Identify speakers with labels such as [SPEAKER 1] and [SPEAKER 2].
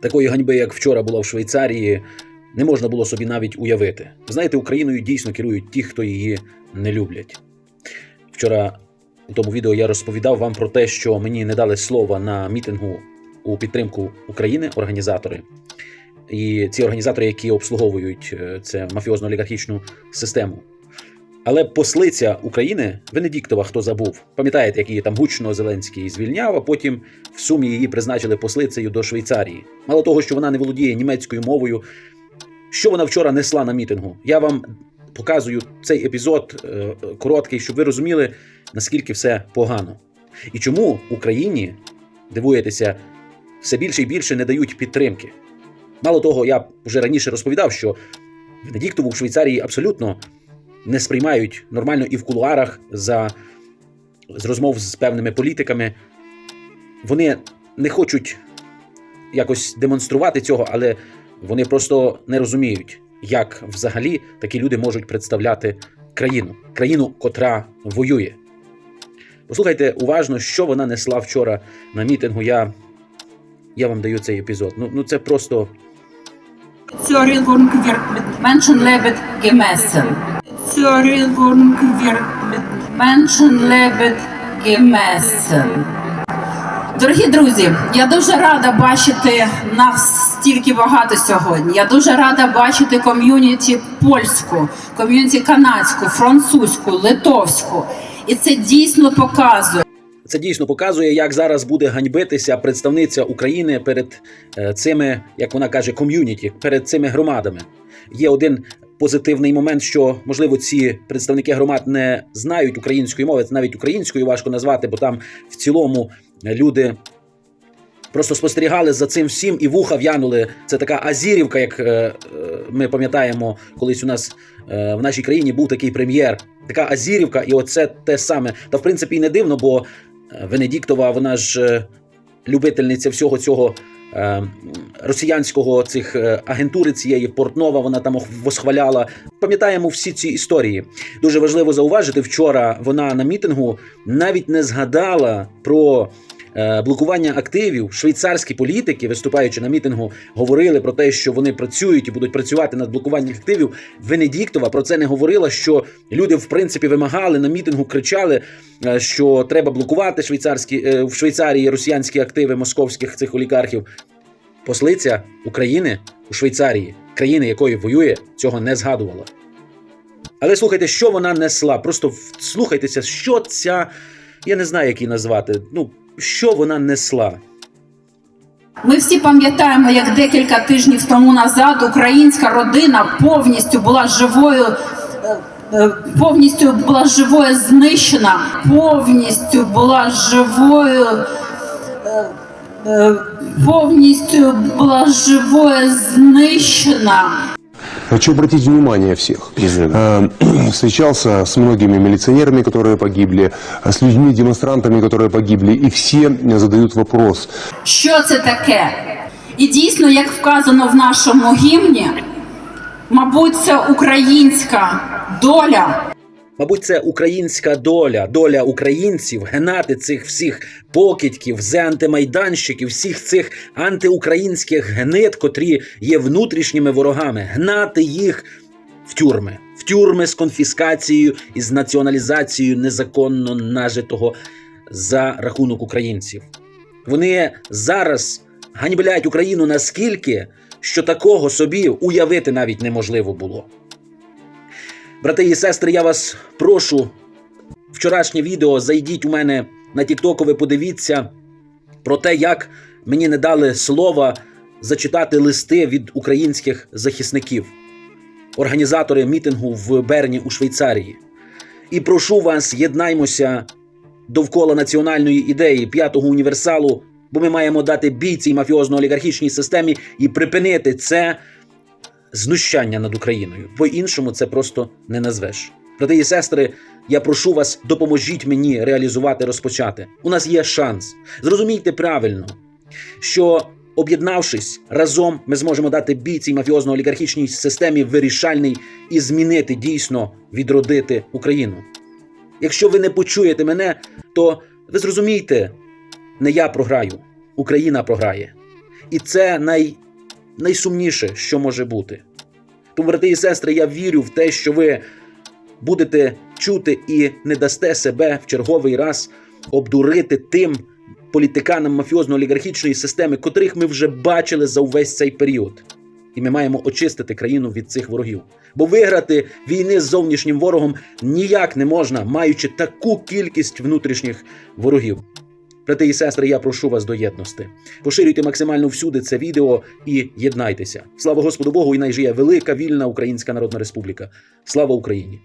[SPEAKER 1] Такої ганьби, як вчора була в Швейцарії, не можна було собі навіть уявити. Знаєте, Україною дійсно керують ті, хто її не люблять. Вчора у тому відео я розповідав вам про те, що мені не дали слова на мітингу у підтримку України, організатори. І ці організатори, які обслуговують е, це мафіозно-олігархічну систему. Але послиця України Венедіктова, хто забув, пам'ятаєте, як її там гучно Зеленський звільняв, а потім в сумі її призначили послицею до Швейцарії. Мало того, що вона не володіє німецькою мовою. Що вона вчора несла на мітингу? Я вам показую цей епізод е, короткий, щоб ви розуміли, наскільки все погано. І чому Україні, дивуєтеся, все більше і більше не дають підтримки. Мало того, я вже раніше розповідав, що Венедіктову в Швейцарії абсолютно не сприймають нормально і в кулуарах за з розмов з певними політиками. Вони не хочуть якось демонструвати цього, але вони просто не розуміють, як взагалі такі люди можуть представляти країну, країну, котра воює. Послухайте уважно, що вона несла вчора на мітингу. Я, я вам даю цей епізод. Ну, ну це просто
[SPEAKER 2] Zürich wird mit Menschenleben gemessen. Zürich wird mit Menschenleben gemessen. Дорогі друзі, я дуже рада бачити нас стільки багато сьогодні. Я дуже рада бачити ком'юніті польську, ком'юніті канадську, французьку, литовську. І це дійсно показує.
[SPEAKER 1] Це дійсно показує, як зараз буде ганьбитися представниця України перед е, цими, як вона каже, ком'юніті, перед цими громадами. Є один позитивний момент, що можливо ці представники громад не знають української мови. Це навіть українською важко назвати, бо там в цілому люди. Просто спостерігали за цим всім і вуха в'янули. Це така Азірівка, як е, е, ми пам'ятаємо, колись у нас е, в нашій країні був такий прем'єр. Така Азірівка, і оце те саме. Та в принципі і не дивно, бо Венедіктова, вона ж любительниця всього цього росіянського цих е, агентури цієї Портнова. Вона там восхваляла. Пам'ятаємо всі ці історії. Дуже важливо зауважити, вчора вона на мітингу навіть не згадала про. Е, Блокування активів швейцарські політики, виступаючи на мітингу, говорили про те, що вони працюють і будуть працювати над блокуванням активів. Венедіктова про це не говорила. Що люди в принципі вимагали на мітингу, кричали, е, що треба блокувати швейцарські е, в Швейцарії росіянські активи московських цих олігархів. Послиця України у Швейцарії, країни, якої воює, цього не згадувала. Але слухайте, що вона несла. Просто слухайтеся, що ця. Я не знаю, як її назвати. Ну, що вона несла.
[SPEAKER 2] Ми всі пам'ятаємо, як декілька тижнів тому назад українська родина повністю була живою. е, е, Повністю була живою знищена, повністю була живою, е, повністю була живою знищена.
[SPEAKER 3] Хочу обратить внимание всех. Э, Встречался с многими милиционерами, которые погибли, э, с людьми, демонстрантами, которые погибли, и все задают вопрос,
[SPEAKER 2] Що це таке? І дійсно, як вказано в нашому гімні, мабуть, це українська доля.
[SPEAKER 1] Мабуть, це українська доля, доля українців гнати цих всіх покидьків, антимайданщиків, всіх цих антиукраїнських гнид, котрі є внутрішніми ворогами, гнати їх в тюрми, в тюрми з конфіскацією і з націоналізацією незаконно нажитого за рахунок українців. Вони зараз ганьблять Україну наскільки, що такого собі уявити навіть неможливо було. Брати і сестри, я вас прошу. Вчорашнє відео зайдіть у мене на Тіктоку, ви подивіться про те, як мені не дали слова зачитати листи від українських захисників, організатори мітингу в Берні у Швейцарії. І прошу вас, єднаймося довкола національної ідеї п'ятого універсалу, бо ми маємо дати бій цій мафіозно-олігархічній системі і припинити це знущання над Україною. По-іншому це просто не назвеш. Брати і сестри, я прошу вас, допоможіть мені реалізувати розпочати. У нас є шанс. Зрозумійте правильно, що об'єднавшись разом, ми зможемо дати бій цій мафіозно-олігархічній системі вирішальний і змінити дійсно відродити Україну. Якщо ви не почуєте мене, то ви зрозумійте, не я програю, Україна програє. І це най, найсумніше, що може бути. Тому, брати і сестри, я вірю в те, що ви будете чути і не дасте себе в черговий раз обдурити тим політиканам мафіозно-олігархічної системи, котрих ми вже бачили за увесь цей період. І ми маємо очистити країну від цих ворогів. Бо виграти війни з зовнішнім ворогом ніяк не можна, маючи таку кількість внутрішніх ворогів. Брати і сестри, я прошу вас до єдності. Поширюйте максимально всюди це відео і єднайтеся. Слава Господу Богу, і найжиє велика вільна Українська Народна Республіка. Слава Україні!